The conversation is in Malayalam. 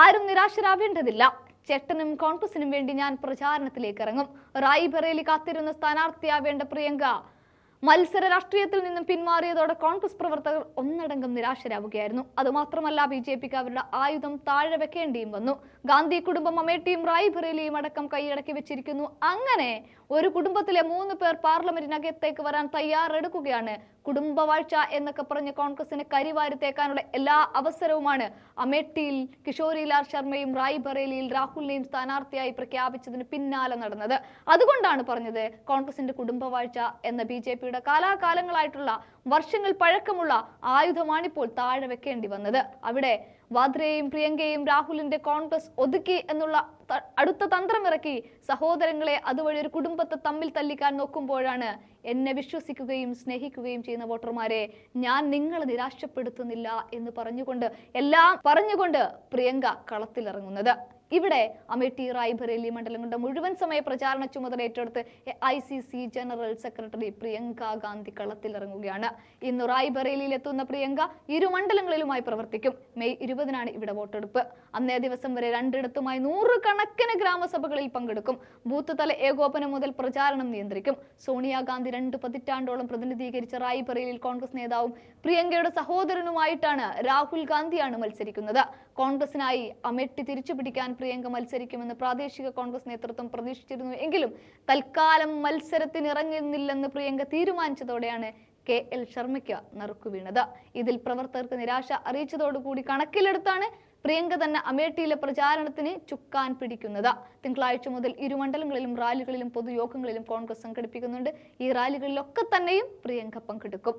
ആരും നിരാശരാവേണ്ടതില്ല. ചേട്ടനും കോൺഗ്രസിനും വേണ്ടി ഞാൻ പ്രചാരണത്തിലേക്ക് ഇറങ്ങും റായ്ബറേലി കാത്തിരുന്ന സ്ഥാനാർത്ഥിയാവേണ്ട പ്രിയങ്ക. മത്സര രാഷ്ട്രീയത്തിൽ നിന്നും പിന്മാറിയതോടെ കോൺഗ്രസ് പ്രവർത്തകർ ഒന്നടങ്കം നിരാശരാവുകയായിരുന്നു. അതുമാത്രമല്ല ബി ജെ പിക്ക് അവരുടെ ആയുധം താഴെ വെക്കേണ്ടിയും വന്നു. ഗാന്ധി കുടുംബം അമേഠിയും റായ്ബറേലിയും അടക്കം കൈയടക്കി വെച്ചിരിക്കുന്നു. അങ്ങനെ ഒരു കുടുംബത്തിലെ മൂന്ന് പേർ പാർലമെന്റിനകത്തേക്ക് വരാൻ തയ്യാറെടുക്കുകയാണ് കുടുംബവാഴ്ച എന്നൊക്കെ പറഞ്ഞ് കോൺഗ്രസിന് കരിവാരി തേക്കാനുള്ള എല്ലാ അവസരവുമാണ് അമേഠിയിൽ കിഷോരിലാൽ ശർമ്മയും റായ്ബറേലിയിൽ രാഹുലിനെയും സ്ഥാനാർത്ഥിയായി പ്രഖ്യാപിച്ചതിന് പിന്നാലെ നടന്നത്. അതുകൊണ്ടാണ് പറഞ്ഞത് കോൺഗ്രസിന്റെ കുടുംബവാഴ്ച എന്ന ബി ജെ പിയുടെ കാലാകാലങ്ങളായിട്ടുള്ള വർഷങ്ങൾ പഴക്കമുള്ള ആയുധമാണിപ്പോൾ താഴെ വെക്കേണ്ടി വന്നത്. അവിടെ വാദ്രയെയും പ്രിയങ്കയെയും രാഹുലിന്റെ കോൺഗ്രസ് ഒതുക്കി എന്നുള്ള അടുത്ത തന്ത്രമിറക്കി സഹോദരങ്ങളെ അതുവഴി ഒരു കുടുംബത്തെ തമ്മിൽ തല്ലിക്കാൻ നോക്കുമ്പോഴാണ് എന്നെ വിശ്വസിക്കുകയും സ്നേഹിക്കുകയും ചെയ്യുന്ന വോട്ടർമാരെ ഞാൻ നിങ്ങളെ നിരാശപ്പെടുത്തുന്നില്ല എന്ന് പറഞ്ഞുകൊണ്ട് എല്ലാം പറഞ്ഞുകൊണ്ട് പ്രിയങ്ക കളത്തിലിറങ്ങുന്നത്. ഇവിടെ അമേഠി റായ്ബറേലി മണ്ഡലങ്ങളുടെ മുഴുവൻ സമയ പ്രചാരണ ചുമതല ഏറ്റെടുത്ത് I C C general secretary Priyanka Gandhi കളത്തിലിറങ്ങുകയാണ്. ഇന്ന് റായ്ബറേലിയിൽ എത്തുന്ന പ്രിയങ്ക ഇരു മണ്ഡലങ്ങളിലുമായി പ്രവർത്തിക്കും. മെയ് ഇരുപതിനാണ് ഇവിടെ വോട്ടെടുപ്പ്. അന്നേ ദിവസം വരെ രണ്ടിടത്തുമായി നൂറുകണക്കിന് ഗ്രാമസഭകളിൽ പങ്കെടുക്കും. ബൂത്ത് തല ഏകോപനം മുതൽ പ്രചാരണം നിയന്ത്രിക്കും. സോണിയാഗാന്ധി രണ്ട് പതിറ്റാണ്ടോളം പ്രതിനിധീകരിച്ച റായ്ബറേലിയിൽ കോൺഗ്രസ് നേതാവും പ്രിയങ്കയുടെ സഹോദരനുമായിട്ടാണ് രാഹുൽ ഗാന്ധിയാണ് മത്സരിക്കുന്നത്. കോൺഗ്രസിനായി അമേഠി തിരിച്ചുപിടിക്കാൻ പ്രിയങ്ക മത്സരിക്കുമെന്ന് പ്രാദേശിക കോൺഗ്രസ് നേതൃത്വം പ്രതീക്ഷിച്ചിരുന്നു. എങ്കിലും തൽക്കാലം മത്സരത്തിന് ഇറങ്ങുന്നില്ലെന്ന് പ്രിയങ്ക തീരുമാനിച്ചതോടെയാണ് കെ എൽ ശർമ്മയ്ക്ക് നറുക്കു വീണത്. ഇതിൽ പ്രവർത്തകർക്ക് നിരാശ അറിയിച്ചതോടുകൂടി കണക്കിലെടുത്താണ് പ്രിയങ്ക തന്നെ അമേഠിയിലെ പ്രചാരണത്തിന് ചുക്കാൻ പിടിക്കുന്നത്. തിങ്കളാഴ്ച മുതൽ ഇരു മണ്ഡലങ്ങളിലും റാലികളിലും പൊതുയോഗങ്ങളിലും കോൺഗ്രസ് സംഘടിപ്പിക്കുന്നുണ്ട്. ഈ റാലികളിലൊക്കെ തന്നെയും പ്രിയങ്ക പങ്കെടുക്കും.